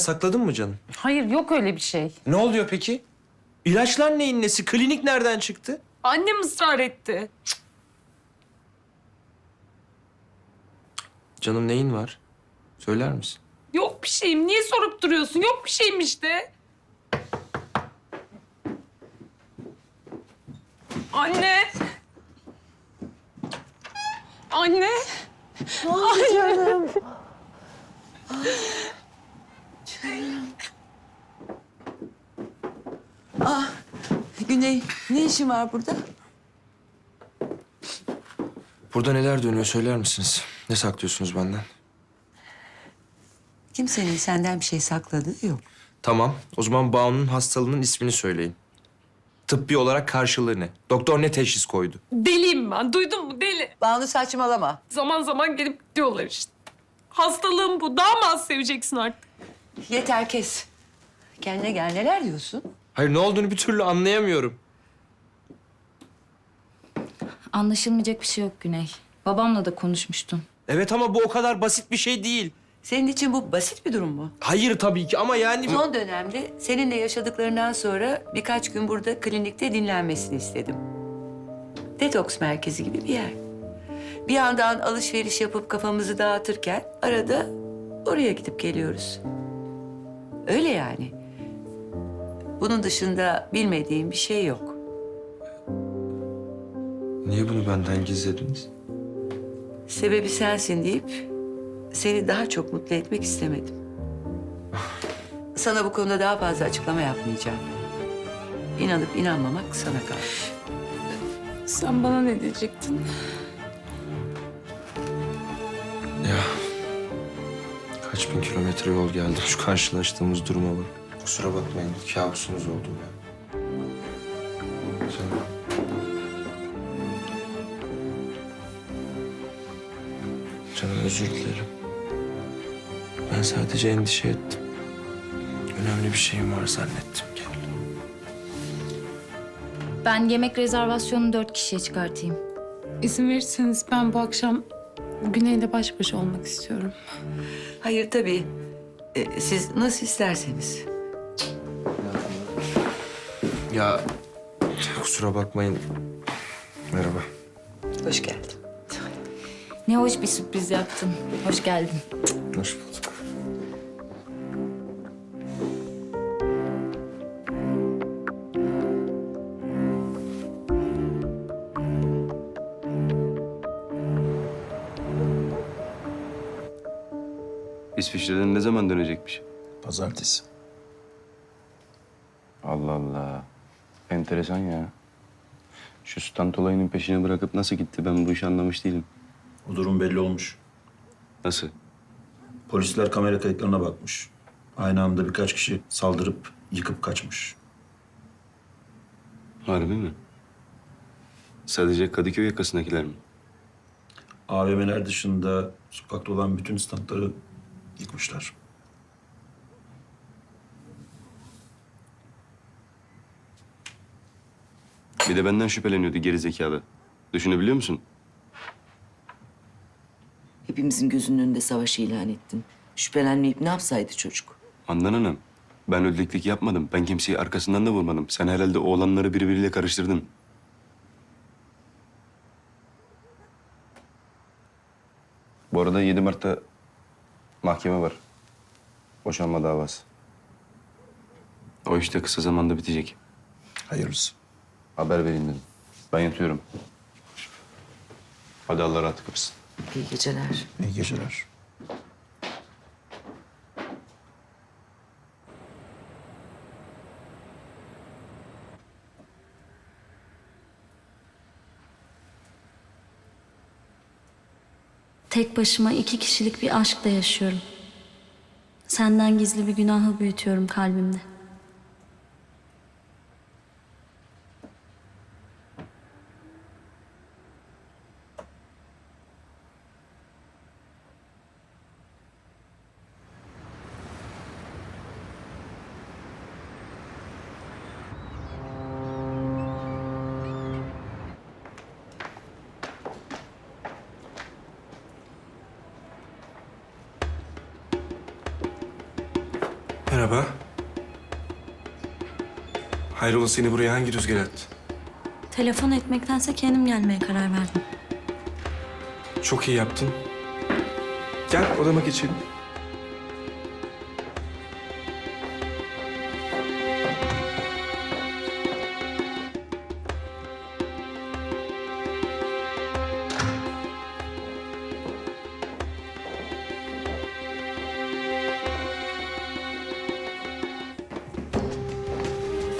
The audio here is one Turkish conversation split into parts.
sakladın mı canım? Hayır yok öyle bir şey. Ne oluyor peki? İlaçlar neyin nesi? Klinik nereden çıktı? Annem ısrar etti. Canım neyin var? Söyler misin? Yok bir şeyim. Niye sorup duruyorsun? Yok bir şeyim işte. Anne. Anne. Güney, ne işin var burada? Burada neler dönüyor söyler misiniz? Ne saklıyorsunuz benden? Kimsenin senden bir şey sakladığı yok. Tamam. O zaman Banu'nun hastalığının ismini söyleyin. Tıbbi olarak karşılığı ne? Doktor ne teşhis koydu? Deliyim ben. Duydun mu? Deli. Banu saçmalama. Zaman zaman gelip diyorlar işte. Hastalığım bu. Daha mı az seveceksin artık? Yeter kes. Kendine gel neler diyorsun? Hayır ne olduğunu bir türlü anlayamıyorum. Anlaşılmayacak bir şey yok Güney. Babamla da konuşmuştum. Evet ama bu o kadar basit bir şey değil. Senin için bu basit bir durum mu? Hayır tabii ki ama yani... Son dönemde seninle yaşadıklarından sonra birkaç gün burada klinikte dinlenmesini istedim. Detoks merkezi gibi bir yer. Bir yandan alışveriş yapıp kafamızı dağıtırken arada oraya gidip geliyoruz. Öyle yani. Bunun dışında bilmediğim bir şey yok. Niye bunu benden gizlediniz? Sebebi sensin deyip seni daha çok mutlu etmek istemedim. Sana bu konuda daha fazla açıklama yapmayacağım. İnanıp inanmamak sana kalmış. Sen bana ne diyecektin? Kilometre yol geldim şu karşılaştığımız duruma bak. Kusura bakmayın kabusunuz oldu ya. Canım. Canım özür dilerim. Ben sadece endişe ettim. Önemli bir şeyim var zannettim. Gel. Ben yemek rezervasyonunu dört kişiye çıkartayım. İzin verirseniz ben bu akşam Güney'le baş başa olmak istiyorum. Hayır tabii. Ee, siz nasıl isterseniz. Ya kusura bakmayın. Merhaba. Hoş geldin. Ne hoş bir sürpriz yaptın. Hoş geldin. Hoş bulduk. İsviçre'den ne zaman dönecekmiş? Pazartesi. Allah Allah. Enteresan ya. Şu stand olayının peşini bırakıp nasıl gitti ben bu işi anlamış değilim. O durum belli olmuş. Nasıl? Polisler kamera kayıtlarına bakmış. Aynı anda birkaç kişi saldırıp yıkıp kaçmış. Harbi mi? Sadece Kadıköy yakasındakiler mi? AVM'ler dışında sokakta olan bütün standları yıkmışlar. Bir de benden şüpheleniyordu geri zekalı. Düşünebiliyor musun? Hepimizin gözünün önünde savaş ilan ettin. Şüphelenmeyip ne yapsaydı çocuk? Handan Hanım, ben öldüklik yapmadım. Ben kimseyi arkasından da vurmadım. Sen herhalde oğlanları birbiriyle karıştırdın. Bu arada 7 Mart'ta mahkeme var. Boşanma davası. O işte kısa zamanda bitecek. Hayırlısı. Haber vereyim dedim. Ben yatıyorum. Hadi Allah rahatlık versin. İyi geceler. İyi geceler. Tek başıma iki kişilik bir aşkla yaşıyorum. Senden gizli bir günahı büyütüyorum kalbimde. Merhaba. Hayrola seni buraya hangi rüzgar attı? Telefon etmektense kendim gelmeye karar verdim. Çok iyi yaptın. Gel odama geçelim.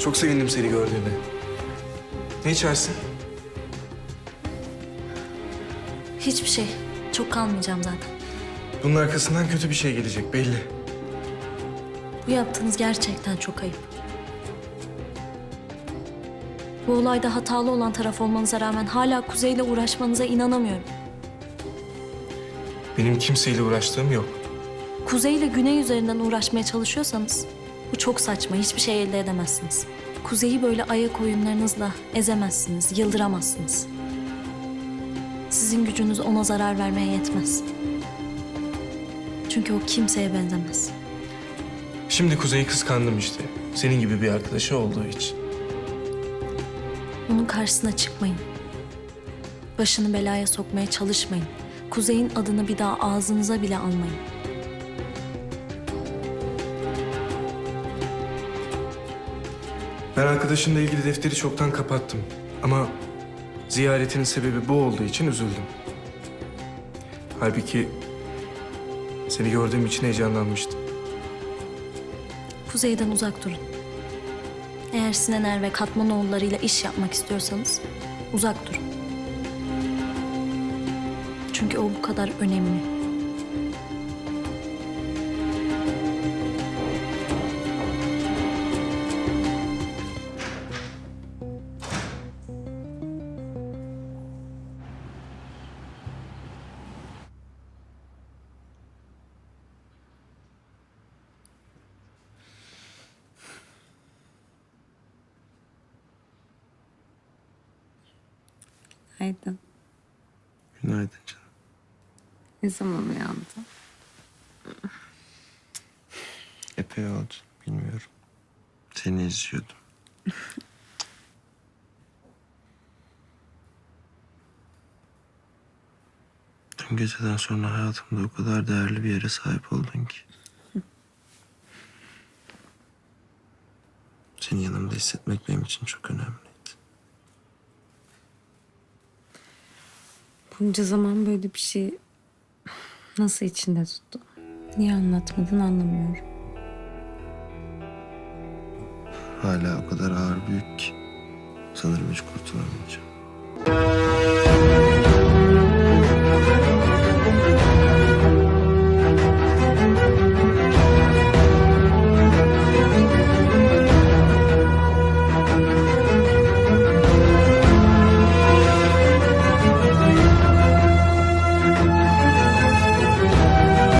Çok sevindim seni gördüğüme. Ne içersin? Hiçbir şey. Çok kalmayacağım zaten. Bunun arkasından kötü bir şey gelecek belli. Bu yaptığınız gerçekten çok ayıp. Bu olayda hatalı olan taraf olmanıza rağmen hala Kuzey'le uğraşmanıza inanamıyorum. Benim kimseyle uğraştığım yok. Kuzey ile Güney üzerinden uğraşmaya çalışıyorsanız bu çok saçma. Hiçbir şey elde edemezsiniz. Kuzey'i böyle ayak oyunlarınızla ezemezsiniz, yıldıramazsınız. Sizin gücünüz ona zarar vermeye yetmez. Çünkü o kimseye benzemez. Şimdi Kuzey'i kıskandım işte. Senin gibi bir arkadaşı olduğu için. Onun karşısına çıkmayın. Başını belaya sokmaya çalışmayın. Kuzey'in adını bir daha ağzınıza bile almayın. Ben arkadaşınla ilgili defteri çoktan kapattım. Ama ziyaretinin sebebi bu olduğu için üzüldüm. Halbuki seni gördüğüm için heyecanlanmıştım. Kuzey'den uzak durun. Eğer Sinan Er ve Katmanoğulları'yla iş yapmak istiyorsanız uzak durun. Çünkü o bu kadar önemli. Aydın. Günaydın canım. Ne zaman uyandın? Epey oldu. Bilmiyorum. Seni izliyordum. Dün geceden sonra hayatımda o kadar değerli bir yere sahip oldun ki. Seni yanımda hissetmek benim için çok önemliydi. Bunca zaman böyle bir şey nasıl içinde tuttu? Niye anlatmadın anlamıyorum. Hala o kadar ağır büyük ki. Sanırım hiç kurtulamayacağım.